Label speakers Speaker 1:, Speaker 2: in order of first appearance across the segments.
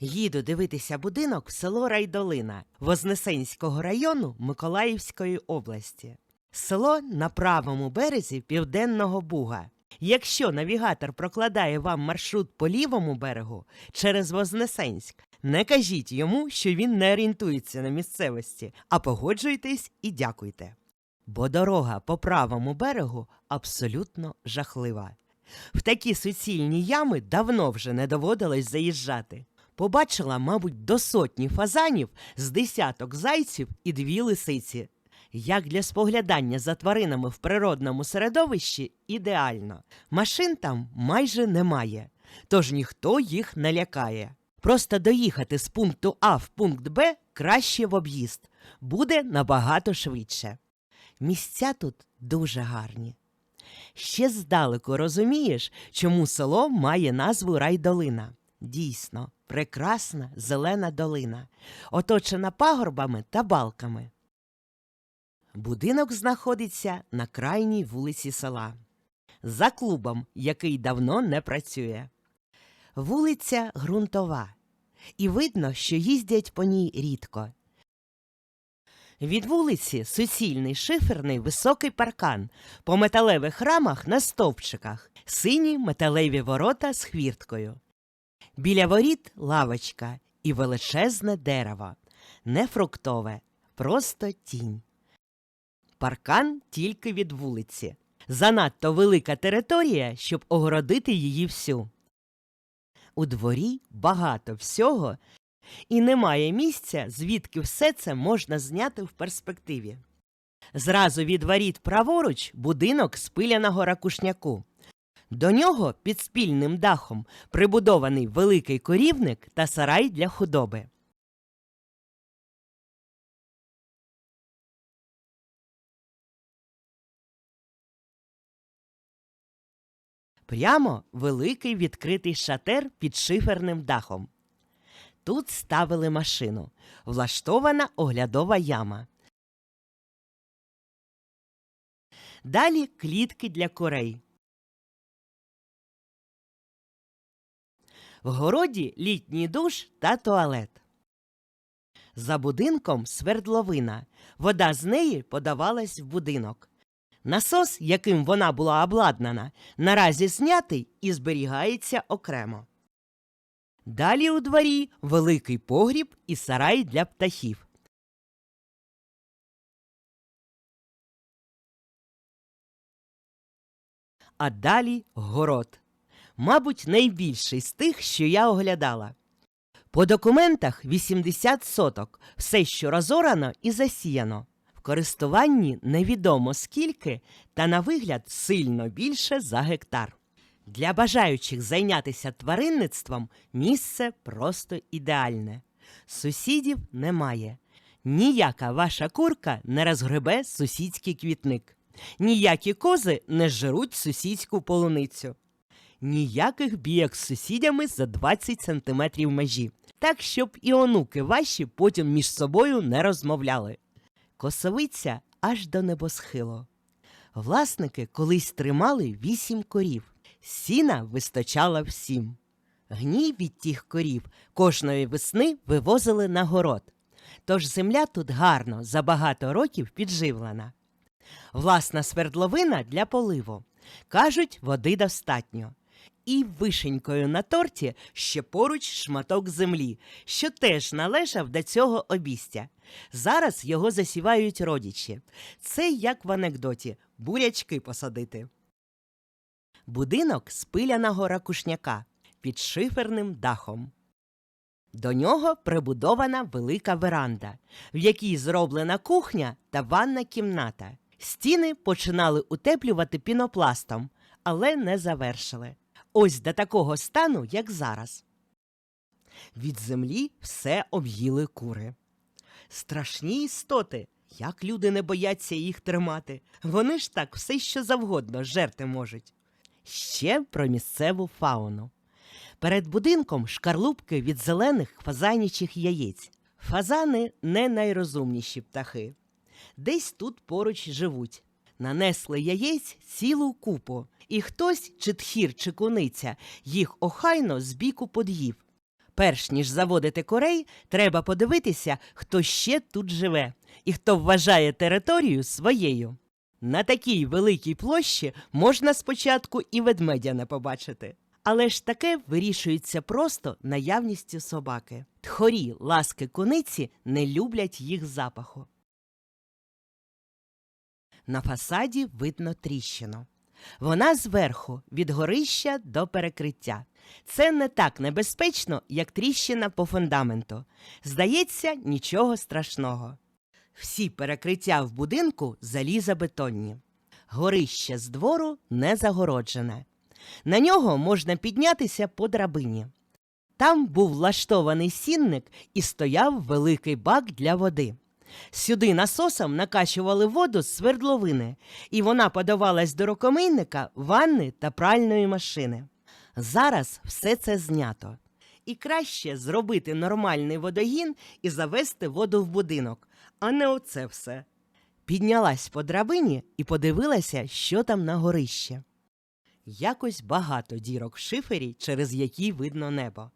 Speaker 1: Їду дивитися будинок в село Райдолина Вознесенського району Миколаївської області. Село на правому березі Південного Буга. Якщо навігатор прокладає вам маршрут по лівому берегу через Вознесенськ, не кажіть йому, що він не орієнтується на місцевості, а погоджуйтесь і дякуйте. Бо дорога по правому берегу абсолютно жахлива. В такі суцільні ями давно вже не доводилось заїжджати. Побачила, мабуть, до сотні фазанів з десяток зайців і дві лисиці. Як для споглядання за тваринами в природному середовищі ідеально. Машин там майже немає, тож ніхто їх не лякає. Просто доїхати з пункту А в пункт Б краще в об'їзд. Буде набагато швидше. Місця тут дуже гарні. Ще здалеку розумієш, чому село має назву Райдолина. Дійсно, прекрасна зелена долина, оточена пагорбами та балками. Будинок знаходиться на крайній вулиці села, за клубом, який давно не працює. Вулиця ґрунтова, і видно, що їздять по ній рідко. Від вулиці суцільний шиферний високий паркан, по металевих рамах на стовпчиках, сині металеві ворота з хвірткою. Біля воріт лавочка і величезне дерево, не фруктове, просто тінь. Паркан тільки від вулиці. Занадто велика територія, щоб огородити її всю. У дворі багато всього, і немає місця, звідки все це можна зняти в перспективі. Зразу від воріт праворуч будинок з пиляного ракушняку. До нього під спільним дахом прибудований великий корівник та сарай для худоби. Прямо великий відкритий шатер під шиферним дахом. Тут ставили машину, влаштована оглядова яма. Далі клітки для курей. В городі літній душ та туалет. За будинком свердловина. Вода з неї подавалась в будинок. Насос, яким вона була обладнана, наразі знятий і зберігається окремо. Далі у дворі великий погріб і сарай для птахів. А далі город. Мабуть, найбільший з тих, що я оглядала. По документах 80 соток, все, що розорано і засіяно. В користуванні невідомо скільки, та на вигляд сильно більше за гектар. Для бажаючих зайнятися тваринництвом місце просто ідеальне. Сусідів немає. Ніяка ваша курка не розгребе сусідський квітник. Ніякі кози не жруть сусідську полуницю. Ніяких бійок з сусідями за 20 сантиметрів межі, так щоб і онуки ваші потім між собою не розмовляли. Косовиця аж до небосхилу. Власники колись тримали вісім корів. Сіна вистачала всім. Гній від тих корів кожної весни вивозили на город. Тож земля тут гарно за багато років підживлена. Власна свердловина для поливу. Кажуть, води достатньо. І вишенькою на торті ще поруч шматок землі, що теж належав до цього обістя. Зараз його засівають родичі. Це як в анекдоті бурячки посадити. Будинок з пиляного ракушняка під шиферним дахом. До нього прибудована велика веранда, в якій зроблена кухня та ванна кімната. Стіни починали утеплювати пінопластом, але не завершили. Ось до такого стану, як зараз. Від землі все об'їли кури. Страшні істоти, як люди не бояться їх тримати. Вони ж так все що завгодно жерти можуть. Ще про місцеву фауну. Перед будинком шкарлупки від зелених фазанічих яєць. Фазани не найрозумніші птахи. Десь тут поруч живуть. Нанесли яєць цілу купу, і хтось, чи тхір, чи куниця, їх охайно з біку под'їв. Перш ніж заводити курей, треба подивитися, хто ще тут живе і хто вважає територію своєю. На такій великій площі можна спочатку і ведмедя не побачити. Але ж таке вирішується просто наявністю собаки. Тхорі, ласки куниці не люблять їх запаху. На фасаді видно тріщину. Вона зверху від горища до перекриття. Це не так небезпечно, як тріщина по фундаменту. Здається, нічого страшного. Всі перекриття в будинку залізобетонні. Горище з двору не загороджене. На нього можна піднятися по драбині. Там був влаштований сінник і стояв великий бак для води. Сюди насосом накачували воду з свердловини, і вона подавалась до рукомийника, ванни та пральної машини. Зараз все це знято. І краще зробити нормальний водогін і завести воду в будинок, а не оце все. Піднялась по драбині і подивилася, що там на горище. Якось багато дірок в шифері, через які видно небо.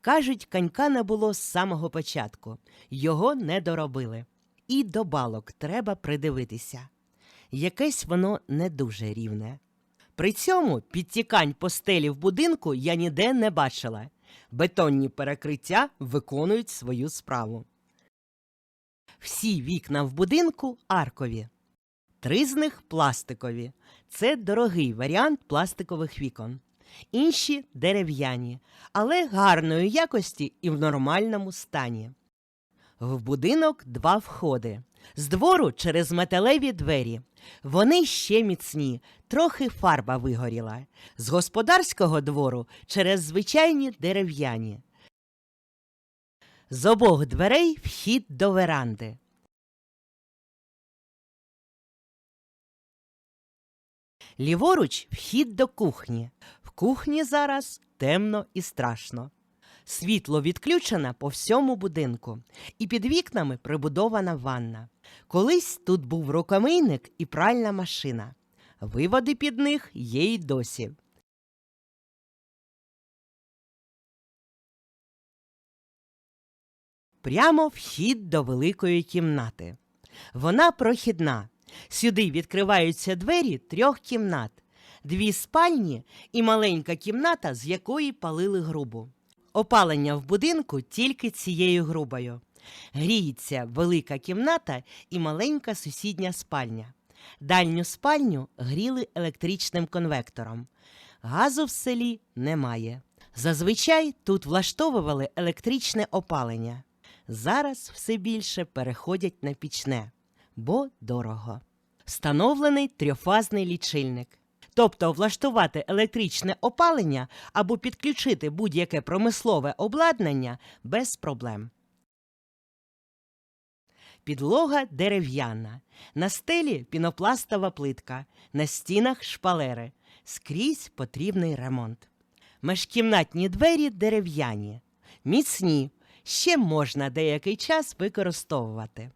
Speaker 1: Кажуть, канька не було з самого початку, його не доробили. І до балок треба придивитися. Якесь воно не дуже рівне. При цьому підтікань по стелі в будинку я ніде не бачила. Бетонні перекриття виконують свою справу. Всі вікна в будинку аркові. Три з них пластикові. Це дорогий варіант пластикових вікон. Інші дерев'яні, але гарної якості і в нормальному стані. В будинок два входи. З двору через металеві двері. Вони ще міцні, трохи фарба вигоріла. З господарського двору через звичайні дерев'яні. З обох дверей вхід до веранди. Ліворуч вхід до кухні. В кухні зараз темно і страшно. Світло відключено по всьому будинку, і під вікнами прибудована ванна. Колись тут був рукомийник і пральна машина. Виводи під них є й досі. Прямо вхід до великої кімнати. Вона прохідна. Сюди відкриваються двері трьох кімнат, дві спальні і маленька кімната, з якої палили грубу. Опалення в будинку тільки цією грубою. Гріється велика кімната і маленька сусідня спальня. Дальню спальню гріли електричним конвектором. Газу в селі немає. Зазвичай тут влаштовували електричне опалення. Зараз все більше переходять на пічне, бо дорого. Встановлений трьофазний лічильник. Тобто влаштувати електричне опалення або підключити будь-яке промислове обладнання без проблем. Підлога дерев'яна. На стелі пінопластова плитка, на стінах шпалери. Скрізь потрібний ремонт. Межкімнатні двері дерев'яні, міцні, ще можна деякий час використовувати.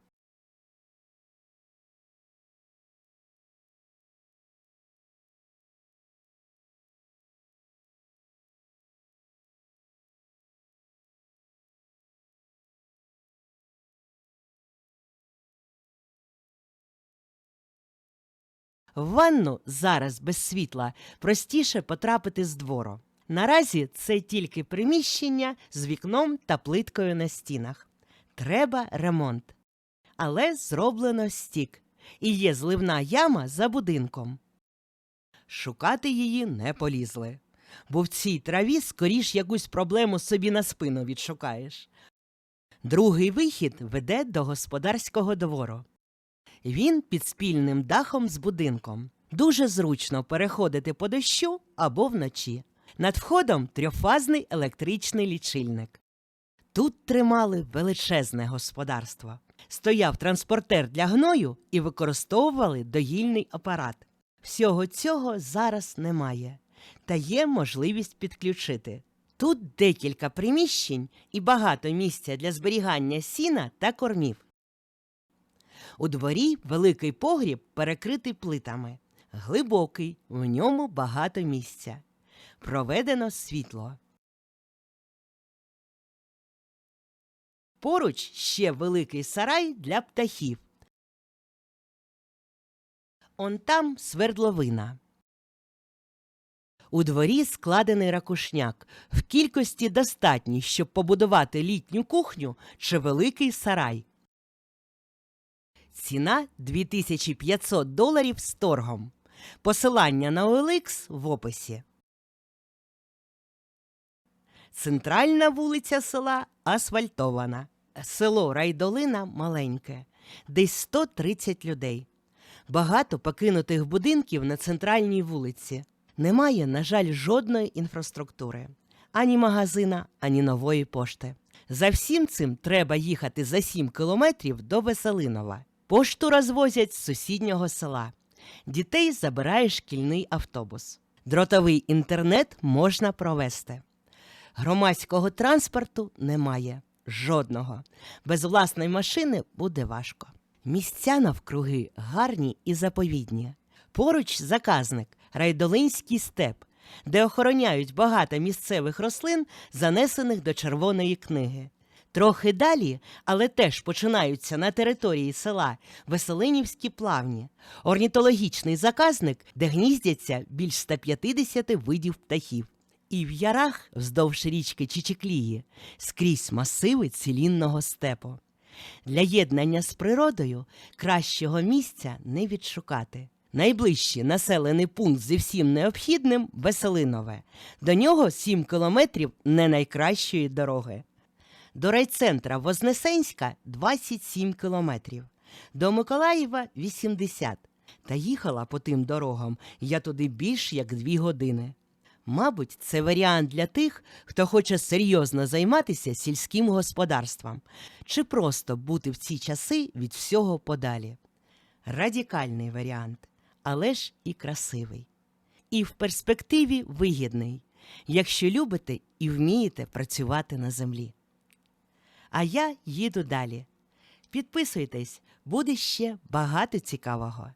Speaker 1: В ванну зараз без світла простіше потрапити з двору. Наразі це тільки приміщення з вікном та плиткою на стінах. Треба ремонт. Але зроблено стік, і є зливна яма за будинком. Шукати її не полізли, бо в цій траві скоріш якусь проблему собі на спину відшукаєш. Другий вихід веде до господарського двору. Він під спільним дахом з будинком. Дуже зручно переходити по дощу або вночі. Над входом трьохфазний електричний лічильник. Тут тримали величезне господарство. Стояв транспортер для гною і використовували доїльний апарат. Всього цього зараз немає, та є можливість підключити. Тут декілька приміщень і багато місця для зберігання сіна та кормів. У дворі великий погріб перекритий плитами. Глибокий, в ньому багато місця. Проведено світло. поруч ще великий сарай для птахів. Он там свердловина. У дворі складений ракушняк в кількості достатній, щоб побудувати літню кухню чи великий сарай. Ціна 2500 доларів з торгом. Посилання на OLX в описі. Центральна вулиця села асфальтована. Село Райдолина маленьке, десь 130 людей. Багато покинутих будинків на центральній вулиці. Немає, на жаль, жодної інфраструктури, ані магазина, ані нової пошти. За всім цим треба їхати за 7 кілометрів до Веселинова. Пошту розвозять з сусіднього села. Дітей забирає шкільний автобус. Дротовий інтернет можна провести. Громадського транспорту немає. Жодного. Без власної машини буде важко. Місця навкруги гарні і заповідні. Поруч заказник Райдолинський степ, де охороняють багато місцевих рослин, занесених до Червоної книги. Трохи далі, але теж починаються на території села Веселинівські плавні, орнітологічний заказник, де гніздяться більш 150 видів птахів. І в ярах вздовж річки Чичеклії скрізь масиви цілінного степу. Для єднання з природою кращого місця не відшукати. Найближчий населений пункт зі всім необхідним Веселинове. До нього 7 кілометрів не найкращої дороги. До райцентра Вознесенська 27 кілометрів, до Миколаєва 80. Та їхала по тим дорогам я туди більш як дві години. Мабуть, це варіант для тих, хто хоче серйозно займатися сільським господарством чи просто бути в ці часи від всього подалі. Радикальний варіант, але ж і красивий. І в перспективі вигідний, якщо любите і вмієте працювати на землі. А я їду далі. Підписуйтесь, буде ще багато цікавого.